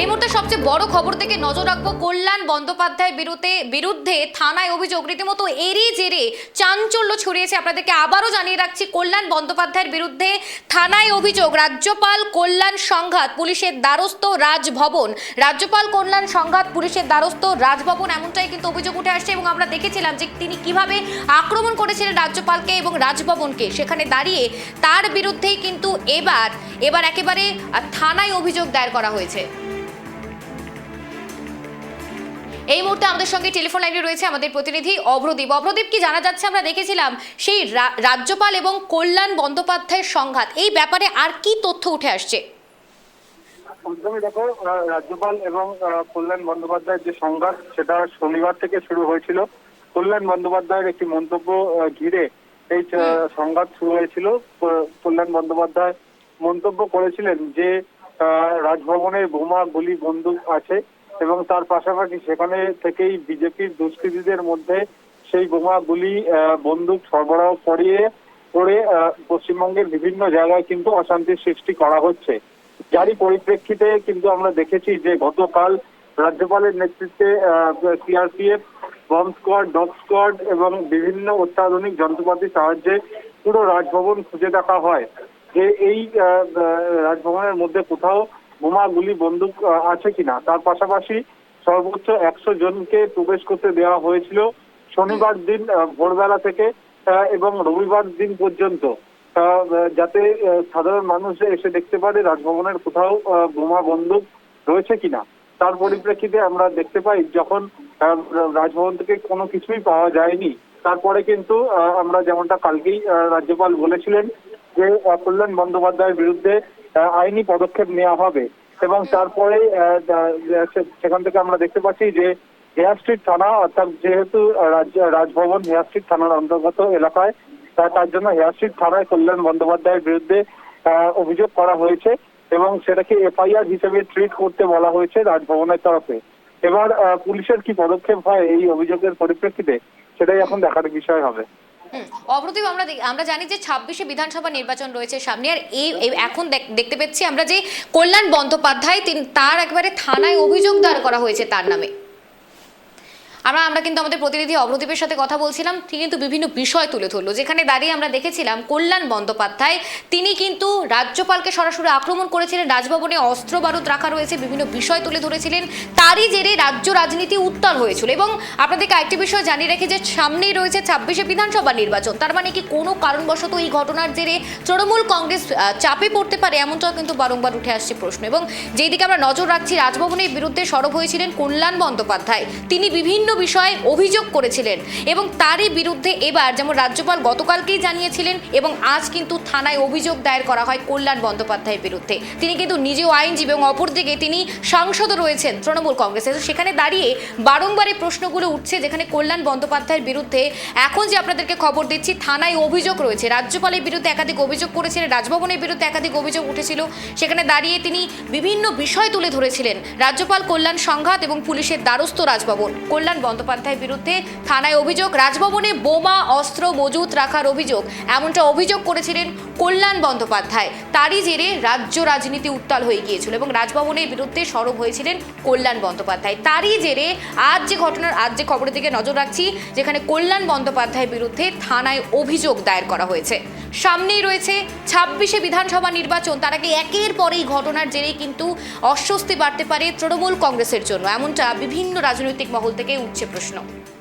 এই মুহূর্তে সবচেয়ে বড় খবর থেকে নজর রাখব কল্যাণ বন্দ্যোপাধ্যায়ের বিরুদ্ধে বিরুদ্ধে থানায় অভিযোগ। রীতিমতো এরই জেরে চাঞ্চল্য ছড়িয়েছে আপনাদেরকে আবারও জানিয়ে রাখছি, কল্যাণ বন্দ্যোপাধ্যায়ের বিরুদ্ধে থানায় অভিযোগ। রাজ্যপাল কল্যাণ সংঘাত, পুলিশের দ্বারস্থ রাজভবন। রাজ্যপাল কল্যাণ সংঘাত, পুলিশের দ্বারস্থ রাজভবন, এমনটাই কিন্তু অভিযোগ উঠে আসছে এবং আমরা দেখেছিলাম যে তিনি কীভাবে আক্রমণ করেছিলেন রাজ্যপালকে এবং রাজভবনকে। সেখানে দাঁড়িয়ে তার বিরুদ্ধেই কিন্তু এবার এবার একেবারে থানায় অভিযোগ দায়ের করা হয়েছে। এই মুহূর্তে আমাদের সঙ্গে টেলিফোন লাইনে রয়েছে আমাদের প্রতিনিধি অভ্রদীপ। অভ্রদীপ কি জানা যাচ্ছে? আমরা দেখেছিলাম সেই রাজ্যপাল এবং কল্যাণ বন্দ্যোপাধ্যায়ের সংঘাত। এই ব্যাপারে আর কি তথ্য উঠে আসছে? দেখো রাজ্যপাল এবং কল্যাণ বন্দ্যোপাধ্যায়ের যে সংঘাত সেটা শনিবার থেকে শুরু হয়েছিল। কল্যাণ বন্দ্যোপাধ্যায়ের একটি মন্তব্য ঘিরে এই সংঘাত শুরু হয়েছিল। কল্যাণ বন্দ্যোপাধ্যায় মন্তব্য করেছিলেন যে রাজভবনে বোমা গুলি বন্দুক আছে। এবং তার পাশাপাশি সেখানে থেকেই বিজেপির দুষ্কৃতীদের মধ্যে সেই বোমা গুলি বন্দুক সরবরাহ করিয়ে, করে পশ্চিমবঙ্গের বিভিন্ন জায়গায় কিন্তু অশান্তির সৃষ্টি করা হচ্ছে। যারই পরিপ্রেক্ষিতে কিন্তু আমরা দেখেছি যে গতকাল রাজ্যপালের নেতৃত্বে CRPF bomb squad, dog squad এবং বিভিন্ন অত্যাধুনিক যন্ত্রপাতির সাহায্যে পুরো রাজভবন খুঁজে দেখা হয়। যে এই রাজভবনের মধ্যে কোথাও বোমা গুলি বন্দুক আছে কিনা? তার পাশাপাশি সর্বোচ্চ একশো জনকে প্রবেশ করতে দেওয়া হয়েছিল শনিবার দিন ভোরবেলা থেকে এবং রবিবার দিন পর্যন্ত। যাতে সাধারণ মানুষ এসে দেখতে পারে রাজভবনের কোথাও বোমা বন্দুক রয়েছে কিনা। তার পরিপ্রেক্ষিতে আমরা দেখতে পাই যখন রাজভবন থেকে কোনো কিছুই পাওয়া যায়নি তারপরে কিন্তু আহ, আমরা যেমনটা কালকেই রাজ্যপাল বলেছিলেন যে কল্যাণ বন্দ্যোপাধ্যায়ের বিরুদ্ধে আইনি পদক্ষেপ নেওয়া হবে। এবং তারপরে সেখান থেকে আমরা দেখতে পাচ্ছি যে হেয়ার স্ট্রিট থানা অর্থাৎ যেহেতু রাজভবন হেয়ার স্ট্রিট থানার অন্তর্গত এলাকায় তার জন্য হেয়ার স্ট্রিট থানায় কল্যাণ বন্দ্যোপাধ্যায়ের বিরুদ্ধে আহ, অভিযোগ করা হয়েছে এবং সেটাকে এফআইআর হিসেবে ট্রিট করতে বলা হয়েছে রাজভবনের তরফে। এবার পুলিশের কি পদক্ষেপ হয় এই অভিযোগের পরিপ্রেক্ষিতে সেটাই এখন দেখার বিষয় হবে। হুম, অপ্রতিভ আমরা আমরা জানি যে ছাব্বিশে বিধানসভা নির্বাচন রয়েছে সামনে আর এই এখন দেখ- দেখতে পাচ্ছি আমরা যে কল্যাণ বন্দ্যোপাধ্যায় তিনি তার একবারে থানায় অভিযোগ দায়ের করা হয়েছে তার নামে। আমরা আমরা কিন্তু আমাদের প্রতিনিধি অভ্রদীপের সাথে কথা বলছিলাম, তিনি কিন্তু বিভিন্ন বিষয় তুলে ধরলো। যেখানে দাঁড়িয়ে আমরা দেখেছিলাম কল্যাণ বন্দ্যোপাধ্যায়, তিনি কিন্তু রাজ্যপালকে সরাসরি আক্রমণ করেছিলেন, রাজভবনে অস্ত্র বারুদ রাখা রয়েছে, বিভিন্ন বিষয় তুলে ধরেছিলেন, তারই জেরে রাজ্য রাজনীতি উত্তাল হয়েছিল। এবং আপনাদেরকে আরেকটি বিষয় জানিয়ে রেখে যে, সামনেই রয়েছে ছাব্বিশে বিধানসভা নির্বাচন, তার মানে কি কোনো কারণবশত এই ঘটনার জেরে তৃণমূল কংগ্রেস চাপে পড়তে পারে এমনটাও কিন্তু বারংবার উঠে আসছে প্রশ্ন। এবং যেই দিকে আমরা নজর রাখছি, রাজভবনের বিরুদ্ধে সরব হয়েছিলেন কল্যাণ বন্দ্যোপাধ্যায়, তিনি বিভিন্ন বিষয়ে অভিযোগ করেছিলেন এবং তারই বিরুদ্ধে এবার যেমন রাজ্যপাল গতকালকেই জানিয়েছিলেন এবং আজ কিন্তু থানায় অভিযোগ দায়ের করা হয় কল্যাণ বন্দ্যোপাধ্যায়ের বিরুদ্ধে। তিনি কিন্তু নিজেও আইনজীবী এবং অপরদিকে তিনি সাংসদও রয়েছেন তৃণমূল কংগ্রেসে। তো সেখানে দাঁড়িয়ে বারংবার এই প্রশ্নগুলো উঠছে যেখানে কল্যাণ বন্দ্যোপাধ্যায়ের বিরুদ্ধে এখন যে আপনাদেরকে খবর দিচ্ছি, থানায় অভিযোগ রয়েছে। রাজ্যপালের বিরুদ্ধে একাধিক অভিযোগ করেছিলেন, রাজভবনের বিরুদ্ধে একাধিক অভিযোগ উঠেছিল। সেখানে দাঁড়িয়ে তিনি বিভিন্ন বিষয় তুলে ধরেছিলেন। রাজ্যপাল কল্যাণ সংঘাত এবং পুলিশের দ্বারস্থ রাজভবন, কল্যাণ বন্দ্যোপাধ্যায়ের বিরুদ্ধে থানায় অভিযোগ রাজভবনে বোমা অস্ত্র মজুত রাখার অভিযোগ। এমনটা অভিযোগ করেছিলেন কল্যাণ বন্দ্যোপাধ্যায়। তারই জেরে রাজ্য রাজনীতি উত্তাল হয়ে গিয়েছিল এবং রাজভবনের বিরুদ্ধে সরব হয়েছিলেন কল্যাণ বন্দ্যোপাধ্যায়। তারই জেরে আজ যে ঘটনার, আজ যে খবরের দিকে নজর রাখছি, যেখানে কল্যাণ বন্দ্যোপাধ্যায়ের বিরুদ্ধে থানায় অভিযোগ দায়ের করা হয়েছে। সামনেই রয়েছে ছাব্বিশে বিধানসভা নির্বাচন। তার আগে একের পর এই ঘটনার জেরে কিন্তু অস্বস্তি বাড়তে পারে তৃণমূল কংগ্রেসের জন্য। এমনটা বিভিন্ন রাজনৈতিক মহল থেকে উঠছে প্রশ্ন।